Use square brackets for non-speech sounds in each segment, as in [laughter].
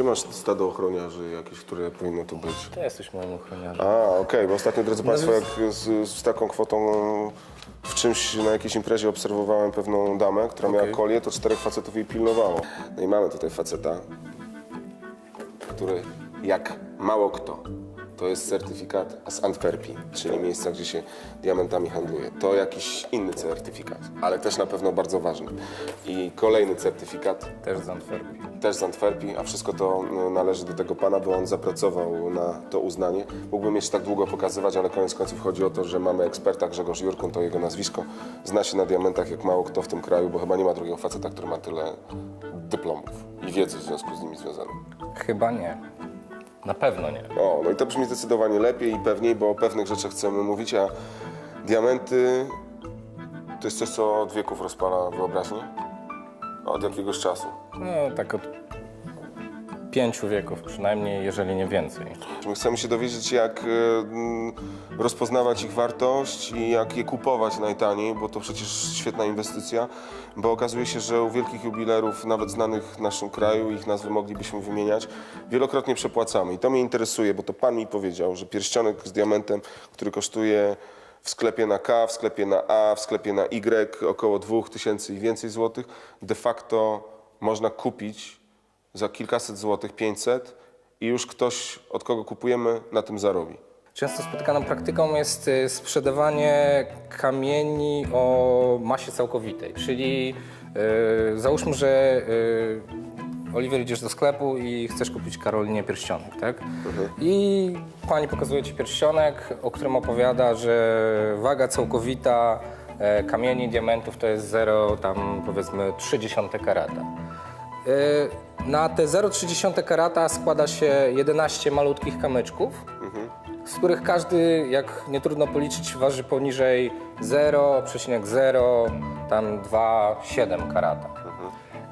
Gdzie masz stado ochroniarzy jakieś, które powinno tu być? Ty jesteś moim ochroniarzem. A, okej, bo ostatnio, drodzy Państwo, więc- jak z, z taką kwotą w czymś, na jakiejś imprezie obserwowałem pewną damę, która miała Okej. kolię, to czterech facetów jej pilnowało. No i mamy tutaj faceta, który jak mało kto, to jest certyfikat z Antwerpii, czyli miejsca, gdzie się diamentami handluje. To jakiś inny certyfikat, ale też na pewno bardzo ważny. I kolejny certyfikat Też z Antwerpii. też z Antwerpii, a wszystko to no, należy do tego pana, bo on zapracował na to uznanie. Mógłbym jeszcze tak długo pokazywać, ale koniec końców chodzi o to, że mamy eksperta Grzegorz Jurkun, to jego nazwisko. Zna się na diamentach jak mało kto w tym kraju, bo chyba nie ma drugiego faceta, który ma tyle dyplomów i wiedzy w związku z nimi związanej. Chyba nie. Na pewno nie. O, no i to brzmi zdecydowanie lepiej i pewniej, bo o pewnych rzeczach chcemy mówić, a diamenty to jest coś, co od wieków rozpala wyobraźnię? Od jakiegoś czasu. No, tak od pięciu wieków przynajmniej, jeżeli nie więcej. My chcemy się dowiedzieć, jak e, rozpoznawać ich wartość i jak je kupować najtaniej, bo to przecież świetna inwestycja, bo okazuje się, że u wielkich jubilerów, nawet znanych w naszym kraju, ich nazwy moglibyśmy wymieniać, wielokrotnie przepłacamy. I to mnie interesuje, bo to pan mi powiedział, że pierścionek z diamentem, który kosztuje w sklepie na K, w sklepie na A, w sklepie na Y około 2000 i więcej złotych, de facto można kupić za kilkaset złotych, 500 i już ktoś, od kogo kupujemy, na tym zarobi. Często spotykaną praktyką jest y, sprzedawanie kamieni o masie całkowitej, czyli y, załóżmy, że y, Oliwier idziesz do sklepu i chcesz kupić Karolinie pierścionek, tak? I pani pokazuje ci pierścionek, o którym opowiada, że waga całkowita e, kamieni, diamentów to jest 0, tam powiedzmy 0,3 karata. Y, Na te 0,3 karata składa się 11 malutkich kamyczków, z których każdy, jak nie trudno policzyć, waży poniżej 0,0, tam 2,7 karata.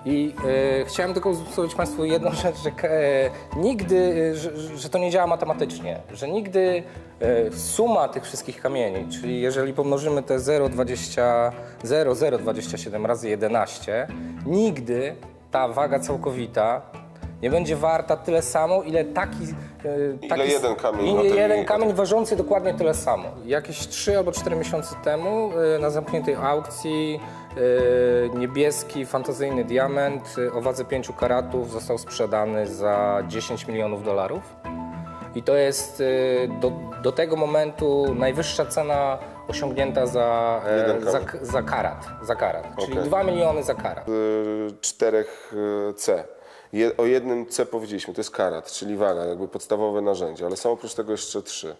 I e, chciałem tylko uzmysłowić Państwu jedną [laughs] rzecz, że e, nigdy, e, że, że to nie działa matematycznie, że nigdy e, suma tych wszystkich kamieni, czyli jeżeli pomnożymy te 0,20 0,027 razy 11, nigdy ta waga całkowita nie będzie warta tyle samo, ile taki... e, taki jeden kamień ile tej- jeden kamień ważący dokładnie tyle samo. Jakieś 3 albo 4 miesiące temu e, na zamkniętej aukcji e, niebieski, fantazyjny diament e, o wadze 5 karatów został sprzedany za 10 milionów dolarów. I to jest e, do, do tego momentu najwyższa cena osiągnięta za, e, Jeden za, karat. Za karat czyli Okej. 2 miliony za karat. Y, czterech y, C. Je, o jednym C powiedzieliśmy, to jest karat, czyli waga, jakby podstawowe narzędzie, ale są oprócz tego jeszcze trzy.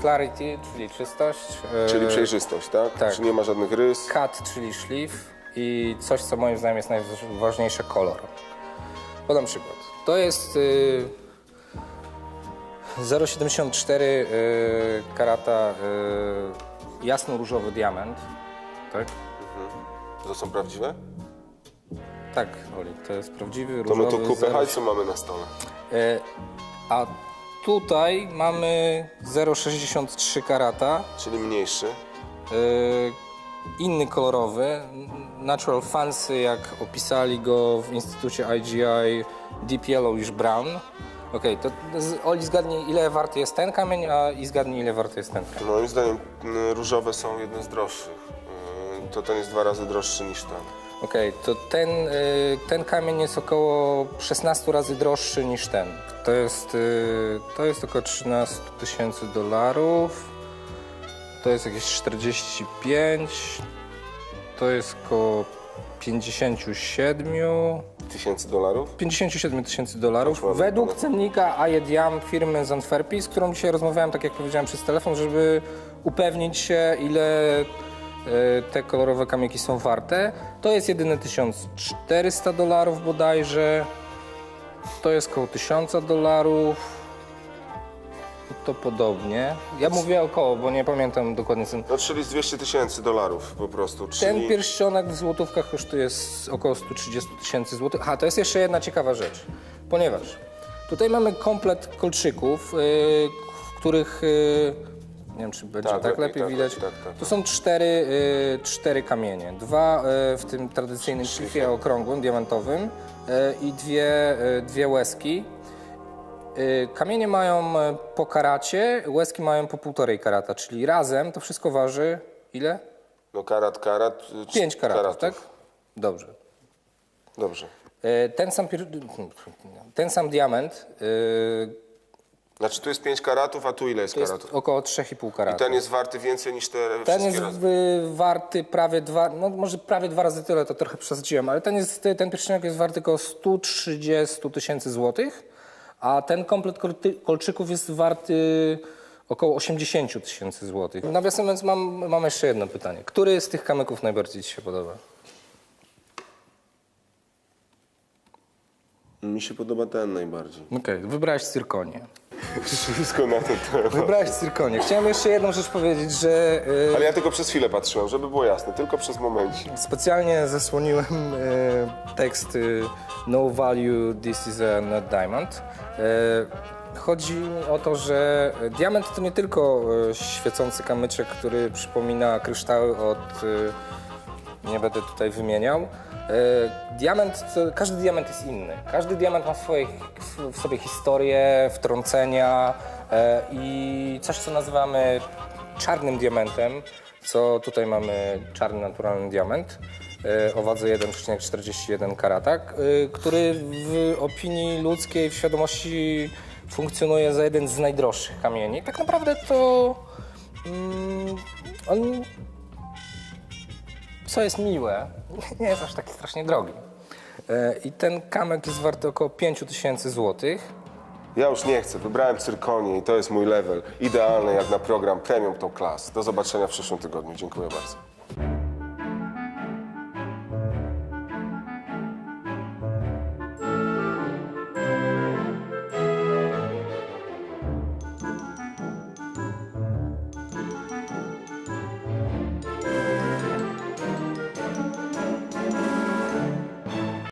Clarity, czyli czystość. e, Czyli przejrzystość, tak? tak. Czyli nie ma żadnych rys. Cut, czyli szlif i coś, co moim zdaniem jest najważniejsze, kolor. Podam przykład. To jest y, 0,74 y, karata y, jasno-różowy diament. Tak? To są prawdziwe? Tak, Oli, to jest prawdziwy To my różowy. tu kupę 0,7. hajsu mamy na stole. Y, a tutaj mamy 0,63 karata. Czyli mniejszy. Y, inny kolorowy, Natural Fancy, jak opisali go w instytucie IGI, Deep Yellowish Brown. Okej, to z- Oli zgadnij ile warty jest ten kamień, a i zgadnij ile warty jest ten kamień. Moim zdaniem różowe są jedne z droższych. Y, To ten jest dwa razy droższy niż ten. Okej, to ten, y, ten kamień jest około 16 razy droższy niż ten. To jest, y, to jest około 13 tysięcy dolarów. To jest jakieś 45. To jest około 57. Tysięcy dolarów? 57 tysięcy dolarów. Według bardzo. cennika Ayediam firmy z Antwerpii, z którą dzisiaj rozmawiałem, tak jak powiedziałem, przez telefon, żeby upewnić się, ile e, te kolorowe kamyki są warte. To jest jedyne 1400 dolarów bodajże. To jest około 1000 dolarów. To podobnie. Ja mówię około, bo nie pamiętam dokładnie cen. No czyli z 200 tysięcy dolarów po prostu. Ten Czyli... pierścionek w złotówkach kosztuje z około 130 tysięcy złotych. Aha, to jest jeszcze jedna ciekawa rzecz, ponieważ tutaj mamy komplet kolczyków, yy, w których yy, nie wiem, czy będzie Tak, tak, lepiej, tak, widać. tak, tak. To są cztery, yy, cztery kamienie. Dwa yy, w tym tradycyjnym szlifie okrągłym, diamentowym yy, i dwie, yy, dwie łezki. Y, Kamienie mają e, po karacie, łezki mają po półtorej karata, czyli razem to wszystko waży ile? No karat, karat. y, czy- Pięć karatów, karatów. tak? Dobrze. Dobrze. E, Ten sam, ten sam diament y, Znaczy tu jest 5 karatów, a tu ile jest to jest karatów? około 3,5 karata. Ten jest warty więcej niż te Ten wszystkie jest razem. warty prawie dwa, no może prawie dwa razy tyle, to trochę przesadziłem, ale ten, jest, ten pierścionek jest warty około 130 tysięcy złotych, a ten komplet kolczyków jest warty około 80 tysięcy złotych. Nawiasem mówiąc mam, mam jeszcze jedno pytanie. Który z tych kamyków najbardziej Ci się podoba? Mi się podoba ten najbardziej. Okej, wybrałeś cyrkonię. [laughs] Wszystko na ten temat. Wybrałeś cyrkonię. Chciałem jeszcze jedną rzecz powiedzieć, że y, Ale ja tylko przez chwilę patrzyłem, żeby było jasne, tylko przez momencik. Specjalnie zasłoniłem e, tekst e, No value, this is a not diamond. E, chodzi mi o to, że diament to nie tylko e, świecący kamyczek, który przypomina kryształy od... E, nie będę tutaj wymieniał. E, diament, każdy diament jest inny. Każdy diament ma swoje, w sobie historię, wtrącenia e, i coś, co nazywamy czarnym diamentem, co tutaj mamy czarny naturalny diament e, o wadze 1,41 karata, który w opinii ludzkiej, w świadomości funkcjonuje za jeden z najdroższych kamieni. Tak naprawdę to mm, on co jest miłe, [laughs] nie jest aż taki strasznie drogi. E, I ten kamek jest warty około 5 tysięcy złotych. Ja już nie chcę, wybrałem cyrkonię i to jest mój level. Idealny jak na program Premium Top Class. Do zobaczenia w przyszłym tygodniu. Dziękuję bardzo.